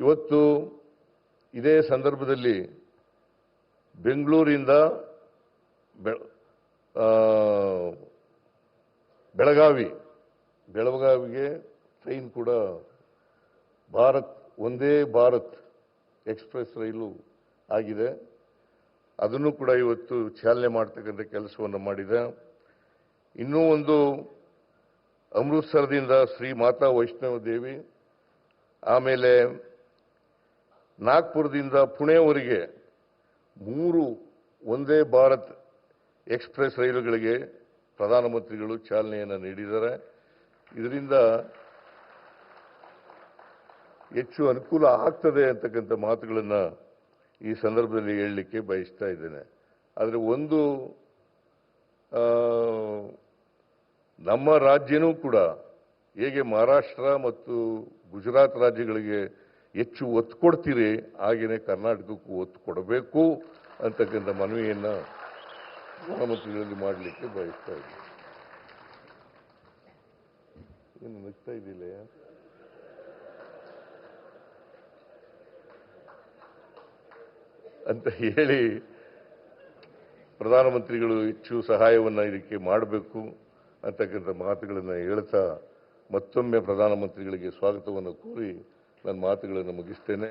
ಇವತ್ತು ಇದೇ ಸಂದರ್ಭದಲ್ಲಿ ಬೆಂಗಳೂರಿಂದ ಬೆಳಗಾವಿ, ಬೆಳಗಾವಿಗೆ ಟ್ರೈನ್ ಕೂಡ ಭಾರತ್, ಒಂದೇ ಭಾರತ್ ಎಕ್ಸ್ಪ್ರೆಸ್ ರೈಲು ಆಗಿದೆ. ಅದನ್ನು ಕೂಡ ಇವತ್ತು ಚಾಲನೆ ಮಾಡ್ತಕ್ಕಂಥ ಕೆಲಸವನ್ನು ಮಾಡಿದೆ. ಇನ್ನೂ ಒಂದು ಅಮೃತ್ಸರದಿಂದ ಶ್ರೀ ಮಾತಾ ವೈಷ್ಣವ ದೇವಿ, ಆಮೇಲೆ ನಾಗ್ಪುರದಿಂದ ಪುಣೆವರೆಗೆ ಮೂರು ಒಂದೇ ಭಾರತ್ ಎಕ್ಸ್ಪ್ರೆಸ್ ರೈಲುಗಳಿಗೆ ಪ್ರಧಾನಮಂತ್ರಿಗಳು ಚಾಲನೆಯನ್ನು ನೀಡಿದ್ದಾರೆ. ಇದರಿಂದ ಹೆಚ್ಚು ಅನುಕೂಲ ಆಗ್ತದೆ ಅಂತಕ್ಕಂಥ ಮಾತುಗಳನ್ನು ಈ ಸಂದರ್ಭದಲ್ಲಿ ಹೇಳಲಿಕ್ಕೆ ಬಯಸ್ತಾ ಇದ್ದೇನೆ. ಆದರೆ ಒಂದು ನಮ್ಮ ರಾಜ್ಯನೂ ಕೂಡ ಹೇಗೆ ಮಹಾರಾಷ್ಟ್ರ ಮತ್ತು ಗುಜರಾತ್ ರಾಜ್ಯಗಳಿಗೆ ಹೆಚ್ಚು ಒತ್ತು ಕೊಡ್ತೀರಿ ಹಾಗೆಯೇ ಕರ್ನಾಟಕಕ್ಕೂ ಒತ್ತು ಕೊಡಬೇಕು ಅಂತಕ್ಕಂಥ ಮನವಿಯನ್ನು ಪ್ರಧಾನಮಂತ್ರಿಗಳಲ್ಲಿ ಮಾಡಲಿಕ್ಕೆ ಬಯಸ್ತಾ ಇದ್ದೀನಿ. ಏನು ನಗ್ತಾ ಇದ್ದಿಲ್ಲ ಅಂತ ಹೇಳಿ ಪ್ರಧಾನಮಂತ್ರಿಗಳು ಹೆಚ್ಚು ಸಹಾಯವನ್ನು ಇದಕ್ಕೆ ಮಾಡಬೇಕು ಅಂತಕ್ಕಂಥ ಮಾತುಗಳನ್ನು ಹೇಳ್ತಾ ಮತ್ತೊಮ್ಮೆ ಪ್ರಧಾನಮಂತ್ರಿಗಳಿಗೆ ಸ್ವಾಗತವನ್ನು ಕೋರಿ ನನ್ನ ಮಾತುಗಳನ್ನು ಮುಗಿಸ್ತೇನೆ.